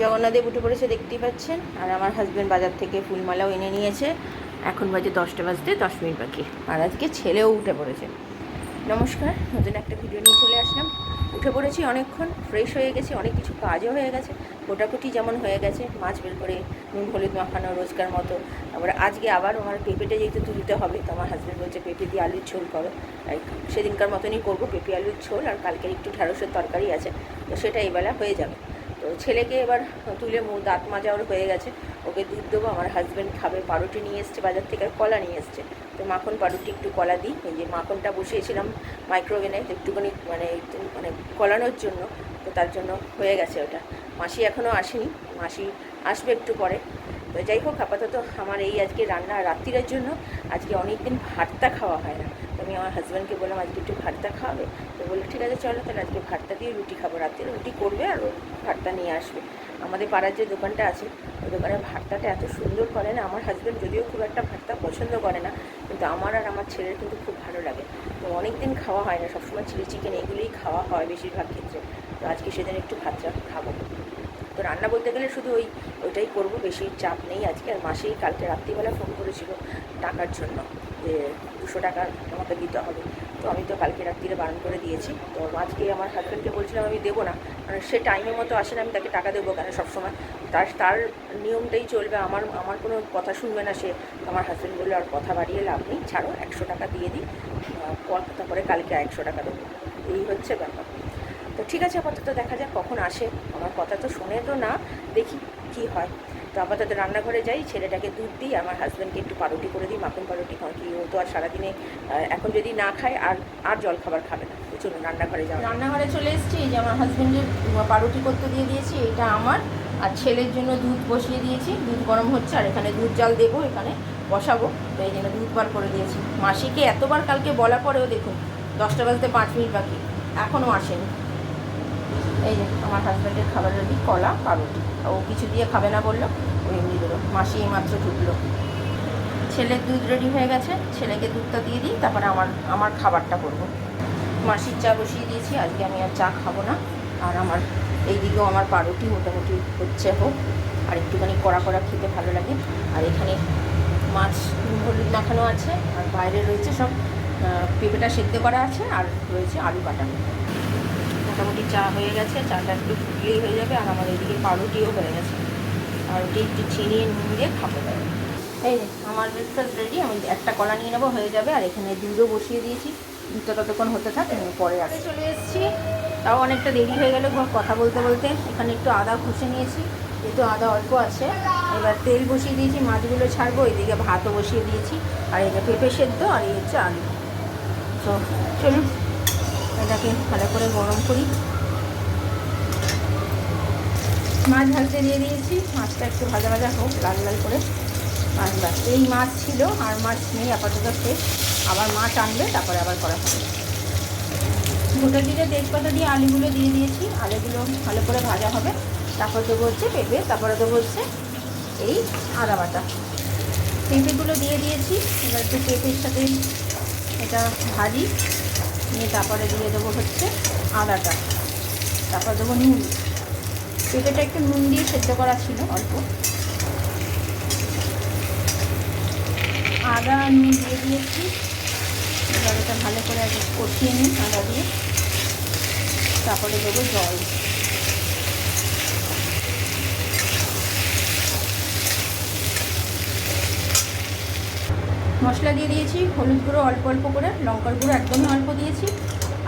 জগন্নাথদেব উঠে পড়েছে দেখতেই পাচ্ছেন। আর আমার হাজব্যান্ড বাজার থেকে ফুলমালাও এনে নিয়েছে। এখন বাজে দশটা বাজতে দশ মিনিট বাকি। আর আজকে ছেলেও উঠে পড়েছে। নমস্কার, নতুন একটা ভিডিও নিয়ে চলে আসলাম। উঠে পড়েছি অনেকক্ষণ ফ্রেশ হয়ে গেছি, অনেক কিছু কাজও হয়ে গেছে। কোটাকুটি যেমন হয়ে গেছে, মাছ বের করে নুন, হলুদ মাখানো রোজকার মতো। আবার আজকে আবার আমার পেঁপেটা যেহেতু তুলতে হবে, তো আমার হাজব্যান্ড বলছে, পেঁপে দিয়ে আলুর ঝোল করো। সেদিনকার মতনই করব, পেঁপে, আলুর ঝোল। আর কালকের একটু ঢ্যাঁড়সের তরকারি আছে, তো সেটা এবেলা হয়ে যাবে। তো ছেলেকে এবার তুলে দাঁত মাজা ওর হয়ে গেছে। ওকে দুধ দেবো, আমার হাজব্যান্ড খাবে। পাউরুটি নিয়ে এসছে, বাজার থেকে আর কলা নিয়ে এসছে। তো মাখন পাউরুটি একটু কলা দিই। এই যে মাখনটা বসিয়েছিলাম মাইক্রোওভেনে একটুখানি মানে মানে কলানোর জন্য, তো তার জন্য হয়ে গেছে ওটা। মাসি এখনও আসেনি। মাসি আসবে একটু পরে। তো যাই হোক, আপাতত আমার এই আজকে রান্না রাত্রিরের জন্য। আজকে অনেক দিন ভাতটা খাওয়া হয় না। আমি আমার হাজব্যান্ডকে বললাম, আজকে একটু ভাতটা খাওয়াবে তো বলল, ঠিক আছে, চলো, তাহলে আজকে ভাতটা দিয়ে রুটি খাব রাত্রে রুটি করবে আর ভাতটা নিয়ে আসবে। আমাদের পাড়ার যে দোকানটা আছে, ওই দোকানের ভাতটাটা এত সুন্দর করে না, আমার হাজব্যান্ড যদিও খুব একটা ভাতটা পছন্দ করে না, কিন্তু আমার আর আমার ছেলের কিন্তু খুব ভালো লাগে। তো অনেক দিন খাওয়া হয় না, সবসময় চিলি চিকেন এগুলোই খাওয়া হয় বেশিরভাগ ক্ষেত্রে। তো আজকে সেদিন একটু ভাতটা খাব। তো রান্না বলতে গেলে শুধু ওই, ওইটাই করব, বেশি চাপ নেই আজকে। আর মাসেই কালকে রাত্রিবেলা ফোন করেছিল টাকার জন্য, যে দুশো টাকা আমাকে দিতে হবে। তো আমি তো কালকে রাত্রিরে বারণ করে দিয়েছি। তো আজকে আমার হাজব্যান্ডকে বলছিলাম, আমি দেবো না। কারণ সে টাইমের মতো আসে না, আমি তাকে টাকা দেবো কেন সবসময়? তার তার নিয়মটাই চলবে। আমার আমার কোনো কথা শুনবে না সে। আমার হাজব্যান্ড বলল, আর কথা বাড়িয়ে লাভ নেই। ছাড়ো, একশো টাকা দিয়ে দিই। তারপরে কালকে একশো টাকা দেবো। এই হচ্ছে ব্যাপার। তো ঠিক আছে, আপাতত দেখা যাক কখন আসে। আমার কথা তো শুনে তো না, দেখি কি হয়। তো আপাতত রান্নাঘরে যাই, ছেলেটাকে দুধ দিই, আমার হাজব্যান্ডকে একটু পাউরুটি করে দিই, মাখন পাউরুটি কারণ কি, ও তো আর সারাদিনে এখন যদি না খায়, আর আর জল খাবার খাবে না। চলুন, রান্নাঘরে যাও রান্নাঘরে চলে এসেছি যে আমার হাজব্যান্ডের পাউরুটি করতে দিয়ে দিয়েছি, এটা আমার। আর ছেলের জন্য দুধ বসিয়ে দিয়েছি, দুধ গরম হচ্ছে, আর এখানে দুধ জাল দেবো, এখানে বসাবো। তো এই জন্য দুধ বার করে দিয়েছি। মাসিকে এতবার কালকে বলা পরেও দেখুন, দশটা বাজতে পাঁচ মিনিট বাকি এখনও আসেনি। এই যে, আমার হাজব্যান্ডের খাবার রেডি কলা পাউরুটি ও কিছু দিয়ে খাবে না বলল ওই এমনি দেবো মাসি এইমাত্র ঢুকলো। ছেলের দুধ রেডি হয়ে গেছে, ছেলেকে দুধটা দিয়ে দিই, তারপরে আমার আমার খাবারটা করব। মাসির চা বসিয়ে দিয়েছি, আজকে আমি আর চা খাব না। আর আমার এই দিকেও আমার পাউরুটি মোটামুটি হচ্ছে হোক, আর একটুখানি কড়া কড়া খেতে ভালো লাগে। আর এখানে মাছ হলুদ মাখানো আছে, আর বাইরে রয়েছে সব পেঁপেটা সেদ্ধ করা আছে, আর রয়েছে আলু কাটানো মোটামুটি চা হয়ে গেছে, চাটা একটু ফুটলেই হয়ে যাবে আর আমার এদিকে পাউরুটিও হয়ে গেছে। পাউরুটি একটু চিনি নুন দিয়ে খাব। এই আমার ব্রেকফাস্ট রেডি আমি একটা কলা নিয়ে নেব, হয়ে যাবে। আর এখানে দুধও বসিয়ে দিয়েছি। দুধটা ততক্ষণ হতে থাক, আমি পরে আসতে চলে এসেছি। তাও অনেকটা দেরি হয়ে গেল কথা বলতে বলতে। এখানে একটু আদা ঘষে নিয়েছি একটু আদা অল্প আছে। এবার তেল বসিয়ে দিয়েছি, মাছগুলো ছাড়বো। এদিকে ভাতও বসিয়ে দিয়েছি। আর এটা পেঁপে সেদ্ধ, আর এই হচ্ছে আলু। তো, চলুন। এটাকে ভালো করে গরম করি। মাছ ভাজতে দিয়ে দিয়েছি। মাছটা একটু ভাজা ভাজা হোক, লাল লাল করে আর ব্যাস এই মাছ ছিল, আর মাছ নেই, আপাতত শেষ। আবার মাছ আনলে তারপরে আবার করা হবে। গোটা জিরে তেজপাতা দিয়ে আলুগুলো দিয়ে দিয়েছি। আলুগুলো ভালো করে ভাজা হবে। তারপর দেবো হচ্ছে পেঁপে, তারপরে দেবো হচ্ছে এই আদা বাটা। পেঁপেগুলো দিয়ে দিয়েছি। এবার একটু পেঁপের সাথে এটা ভাজি। নিয়ে তারপরে দিয়ে দেবো হচ্ছে আদাটা। তারপর দেবো নুন। পেঁপেটা একটু নুন দিয়ে সেদ্ধ করা ছিল অল্প। আদা নুন দিয়ে দিয়েছি। এটা ভালো করে কষিয়ে নিই আদা দিয়ে। তারপরে দেবো জল। মশলা দিয়ে দিয়েছি, হলুদ গুঁড়ো অল্প অল্প করে, লঙ্কার গুঁড়ো একদমই অল্প দিয়েছি,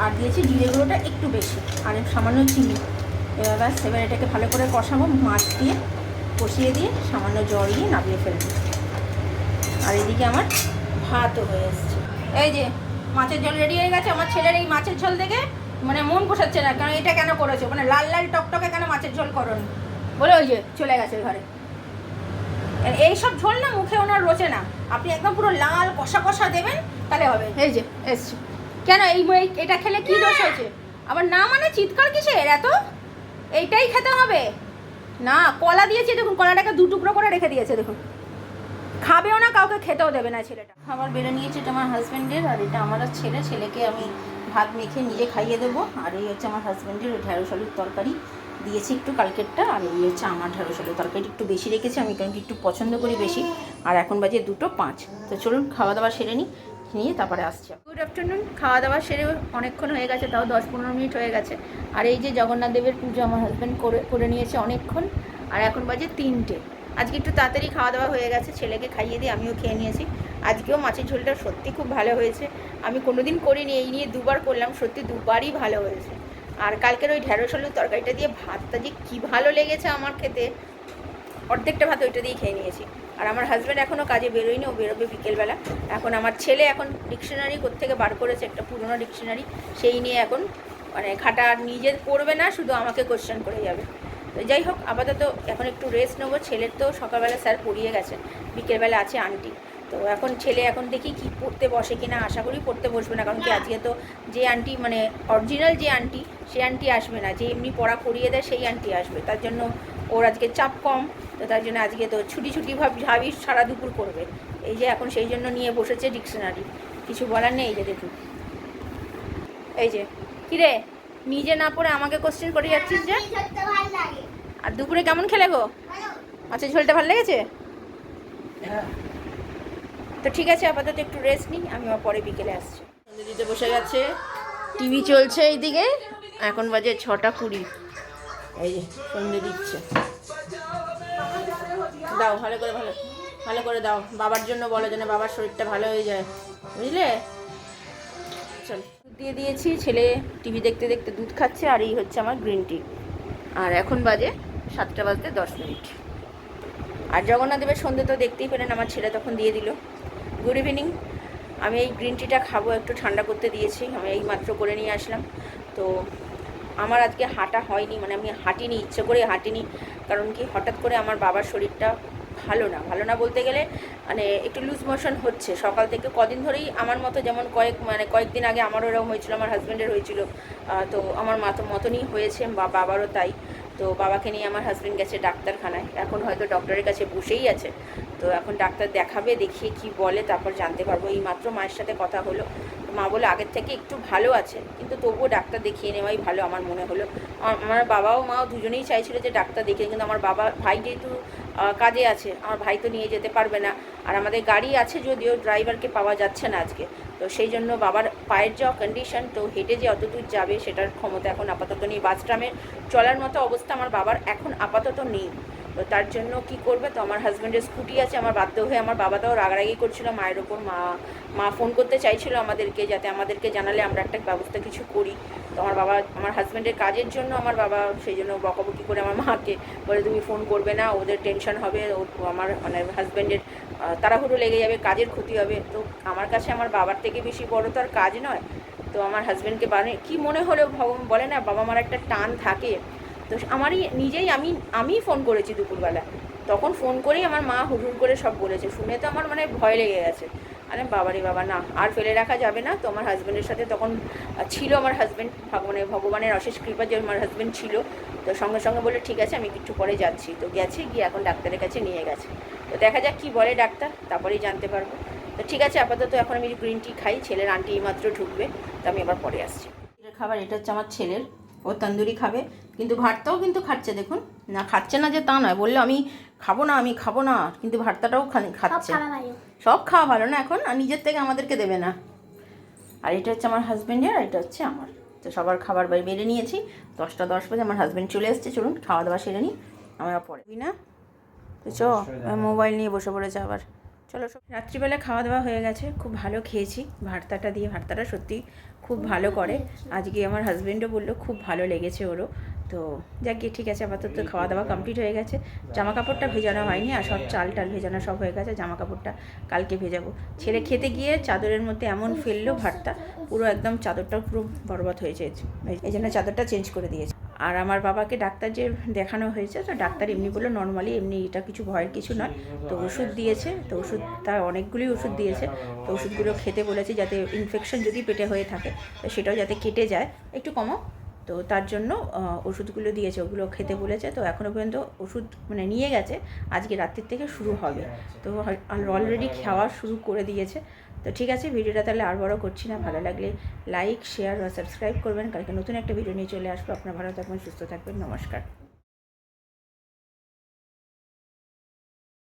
আর দিয়েছি জিরে গুঁড়োটা একটু বেশি, আর সামান্য চিনি। এবার ব্যাস, এবার এটাকে ভালো করে কষাবো, মাছ দিয়ে কষিয়ে দিয়ে সামান্য জল দিয়ে নামিয়ে ফেলব আর এদিকে আমার ভাতও হয়ে এসছে। এই যে, মাছের ঝোল রেডি হয়ে গেছে, আমার ছেলের এই মাছের ঝোল দেখে মানে মন পোষাচ্ছে না, কারণ এটা কেন করেছ? মানে লাল লাল টকটকে কেন মাছের ঝোল করো বলে ওই যে চলে গেছে ঘরে। এই সব ঝোল না মুখে ওনার রোচে না। আপনি একদম পুরো লাল কষা কষা দেবেন, তাহলে হবে। এই যে, এসছে। কেন এই এটা খেলে কি দোষ হয়েছে? আবার না মানে চিৎকার কিসের এত? এইটাই খেতে হবে। না, কলা দিয়েছে দেখুন, কলাটাকে দু টুকরো করে রেখে দিয়েছে, দেখুন। খাবেও না, কাউকে খেতেও দেবে না ছেলেটা। খাবার বেড়ে নিয়েছে, এটা আমার হাজব্যান্ডের আর এটা আমার ছেলে। ছেলেকে আমি ভাত মেখে নিজে খাইয়ে দেবো। আর এই হচ্ছে আমার হাজব্যান্ডের ঢ্যাঁড়স আলুর তরকারি। দিয়েছি একটু, কালকেরটা, আর এই হচ্ছে আমার ঢেঁড়স আলু। তরকারি একটু বেশি রেখেছি, আমি কারণ একটু পছন্দ করি বেশি। আর এখন বাজে দুটো পাঁচ। তো চলুন খাওয়া দাওয়া সেরে নিই, নিয়ে তারপরে আসছি। গুড আফটারনুন খাওয়া দাওয়া সেরে অনেকক্ষণ হয়ে গেছে, তাও দশ পনেরো মিনিট হয়ে গেছে। আর এই যে জগন্নাথ দেবের পুজো আমার হাজব্যান্ড করে করে নিয়েছে অনেকক্ষণ, আর এখন বাজে তিনটে। আজকে একটু তাড়াতাড়ি খাওয়া দাওয়া হয়ে গেছে, ছেলেকে খাইয়ে দিয়ে আমিও খেয়ে নিয়েছি। আজকেও মাছের ঝোলটা সত্যি খুব ভালো হয়েছে। আমি কোনোদিন করিনি, এই নিয়ে দুবার করলাম, সত্যি দুবারই ভালো হয়েছে। আর কালকের ওই ঢ্যাঁড়স আলুর তরকারিটা দিয়ে ভাতটা যে কী ভালো লেগেছে আমার খেতে। অর্ধেকটা ভাত ওইটা দিয়ে খেয়ে নিয়েছি। আর আমার হাজব্যান্ড এখনও কাজে বেরোয়নি, ও বেরোবে বিকেলবেলা। এখন আমার ছেলে এখন ডিকশনারি থেকে বার করেছে, একটা পুরনো ডিকশনারি সেই নিয়ে এখন মানে খাটা নিজে পড়বে না, শুধু আমাকে কোশ্চেন করে যাবে। তো যাই হোক, আপাতত এখন একটু রেস্ট নেব। ছেলের তো সকালবেলা স্যার পড়িয়ে গেছে। বিকেলবেলা আছে আন্টি। তো এখন ছেলে এখন দেখি কি পড়তে বসে কিনা আশা করি পড়তে বসবে না কারণ কি আজকে তো যে আন্টি মানে অরিজিনাল যে আন্টি সে আন্টি আসবে না যে এমনি পড়া করিয়ে দেয় সেই আন্টি আসবে তার জন্য ওর আজকে চাপ কম তো তার জন্য আজকে তো ছুটি ছুটি ভাব ভাবি সারা দুপুর করবে এই যে এখন সেই জন্য নিয়ে বসেছে ডিকশনারি কিছু বলার নেই এই যে দেখুন। এই যে কিরে নিজে না পড়ে আমাকে কোশ্চেন করে যাচ্ছিস যে? আর দুপুরে কেমন খেলে গো? আচ্ছা ঝোলটা ভালো লেগেছে? তো ঠিক আছে, আপাতত একটু রেস্ট নিই আমি আবার পরে বিকেলে আসছি। সন্ধে দিতে বসে গেছে। টিভি চলছে এইদিকে, এখন বাজে ছটা কুড়ি। এই যে সন্ধে দিচ্ছে। দাও, ভালো করে, ভালো ভালো করে দাও। বাবার জন্য বলো যেন বাবার শরীরটা ভালো হয়ে যায়। বুঝলে? চল। দুধ দিয়ে দিয়েছি, ছেলে টিভি দেখতে দেখতে দুধ খাচ্ছে, আর এই হচ্ছে আমার গ্রিন টি আর এখন বাজে সাতটা বাজতে দশ মিনিট। আর জগন্নাথ দেবের সন্ধে তো দেখতেই পেলেন, আমার ছেলে তখন দিয়ে দিল। গুড ইভিনিং আমি এই গ্রিন টিটা খাব, একটু ঠান্ডা করতে দিয়েছি। আমি এই মাত্র করে নিয়ে আসলাম। তো আমার আজকে হাঁটা হয়নি মানে আমি হাঁটিনি, ইচ্ছে করে হাঁটিনি। কারণ কি, হঠাৎ করে আমার বাবার শরীরটা ভালো না। ভালো না বলতে গেলে মানে একটু লুজ মোশন হচ্ছে। সকাল থেকে কদিন ধরেই আমার মতো যেমন কয়েক মানে কয়েকদিন আগে আমারও এরকম হয়েছিল, আমার হাজব্যান্ডের হয়েছিল। তো আমার মতো মতনই হয়েছে বা বাবারও তাই। তো বাবাকে নিয়ে আমার হাজব্যান্ড গেছে ডাক্তারখানায়। এখন হয়তো ডক্টরের কাছে বসেই আছে। তো এখন ডাক্তার দেখাবে, দেখিয়ে কি বলে, তারপর জানতে পারব। এই মাত্র মায়ের সাথে কথা হলো। মা বলে, আগের থেকে একটু ভালো আছে। কিন্তু তবুও ডাক্তার দেখিয়ে নেওয়াই ভালো আমার মনে হলো। আমার বাবাও, মাও দুজনেই চাইছিল যে ডাক্তার দেখিয়ে, কিন্তু আমার বাবা, ভাই যেহেতু কাজে আছে, আমার ভাই তো নিয়ে যেতে পারবে না। আর আমাদের গাড়ি আছে যদিও ড্রাইভারকে পাওয়া যাচ্ছে না আজকে। তো সেই জন্য বাবার পায়ের যা কন্ডিশন তো হেঁটে যে অত দূর যাবে সেটার ক্ষমতা এখন আপাতত নেই। বাস ট্রামে চলার মতো অবস্থা আমার বাবার এখন আপাতত নেই। তো তার জন্য কি করবে? তো আমার হাজব্যান্ডের স্কুটি আছে, আমার বাধ্য হয়ে আমার বাবাটাও রাগারাগি করছিল, মায়ের ওপর মা মা ফোন করতে চাইছিল আমাদেরকে যাতে আমাদেরকে জানালে আমরা একটা ব্যবস্থা কিছু করি। তো আমার বাবা, আমার হাজব্যান্ডের কাজের জন্য আমার বাবা সেই জন্য বকাবকি করে আমার মাকে বলে, তুমি ফোন করবে না, ওদের টেনশন হবে, ও আমার মানে হাজব্যান্ডের তাড়াহুড়ো লেগে যাবে, কাজের ক্ষতি হবে। তো আমার কাছে আমার বাবার থেকে বেশি বড় তো আর কাজ নয়। তো আমার হাজব্যান্ডকে মানে কি মনে হলো ভগবান বলে না, বাবা মার একটা টান থাকে। তো আমারই, নিজেই আমি, আমিই ফোন করেছি দুপুরবেলা। তখন ফোন করেই আমার মা হুড়হুড় করে সব বলেছে। শুনে তো আমার মানে ভয় লেগে গেছে। আরে বাবারে বাবা, না, আর ফেলে রাখা যাবে না। তো আমার হাজব্যান্ডের সাথে তখন ছিল আমার হাজব্যান্ড মানে ভগবানের অশেষ কৃপা যে আমার হাজব্যান্ড ছিল। তো সঙ্গে সঙ্গে বলে ঠিক আছে, আমি একটু পরে যাচ্ছি। তো গেছে, গিয়ে এখন ডাক্তারের কাছে নিয়ে গেছে। তো দেখা যাক কি বলে ডাক্তার তারপরেই জানতে পারব। তো ঠিক আছে আপাতত এখন আমি গ্রিন টি খাই ছেলের আন্টি এইমাত্র ঢুকবে তো আমি আবার পরে আসছি। খাবার এটা হচ্ছে আমার ছেলের ও তন্দুরি খাবে কিন্তু ভাতটাও কিন্তু খাচ্ছে দেখুন। না খাচ্ছে না যে তা নয় বললে আমি খাব না আমি খাব না কিন্তু ভাতটাও খা- খাচ্ছে। সব খাওয়া ভালো না এখন আর নিজের থেকে আমাদেরকে দেবে না। আর এটা হচ্ছে আমার হাজব্যান্ডের আর এটা হচ্ছে আমার। তো সবার খাবার বাড়ি বেড়ে নিয়েছি দশটা দশ বাজে আমার হাজব্যান্ড চলে এসছে চলুন খাওয়া দাওয়া সেরে নিই আমরা পরে। না তো চ মোবাইল নিয়ে বসে পড়েছে আবার। চলো সব রাত্রিবেলা খাওয়া দাওয়া হয়ে গেছে। খুব ভালো খেয়েছি। ভর্তাটা দিয়ে ভর্তাটা সত্যি খুব ভালো করে। আজকে আমার হাজব্যান্ডও বলল খুব ভালো লেগেছে ওরও। তো যাক গিয়ে ঠিক আছে আপাতত খাওয়া দাওয়া কমপ্লিট হয়ে গেছে। জামা কাপড়টা ভেজানো হয়নি আর সব চাল টাল ভেজানো সব হয়ে গেছে। জামা কাপড়টা কালকে ভেজাবো। ছেলে খেতে গিয়ে চাদরের মধ্যে এমন ফেলল ভাতটা পুরো একদম চাদরটা পুরো বরবাদ হয়েছে এই জন্য চাদরটা চেঞ্জ করে দিয়েছে। আর আমার বাবাকে ডাক্তার যে দেখানো হয়েছে, তো ডাক্তার এমনি বলল নর্মালি এমনি এটা কিছু ভয়ের কিছু নয়। তো ওষুধ দিয়েছে, তো ওষুধ, তার অনেকগুলি ওষুধ দিয়েছে। তো ওষুধগুলো খেতে বলেছে যাতে ইনফেকশন যদি পেটে হয়ে থাকে, তো সেটাও যাতে কেটে যায়। একটু কমও। তো তার জন্য ওষুধগুলো দিয়েছে, ওগুলো খেতে বলেছে। তো এখনও পর্যন্ত ওষুধ মানে নিয়ে গেছে। আজকে রাত্রির থেকে শুরু হবে। তো অলরেডি খাওয়া শুরু করে দিয়েছে। তো ঠিক আছে, ভিডিওটা তাহলে আর বড় করছি না। ভালো লাগলে লাইক শেয়ার বা সাবস্ক্রাইব করবেন। কালকে নতুন একটা ভিডিও নিয়ে চলে আসব। আপনার ভালো থাকবেন, সুস্থ থাকবেন। নমস্কার।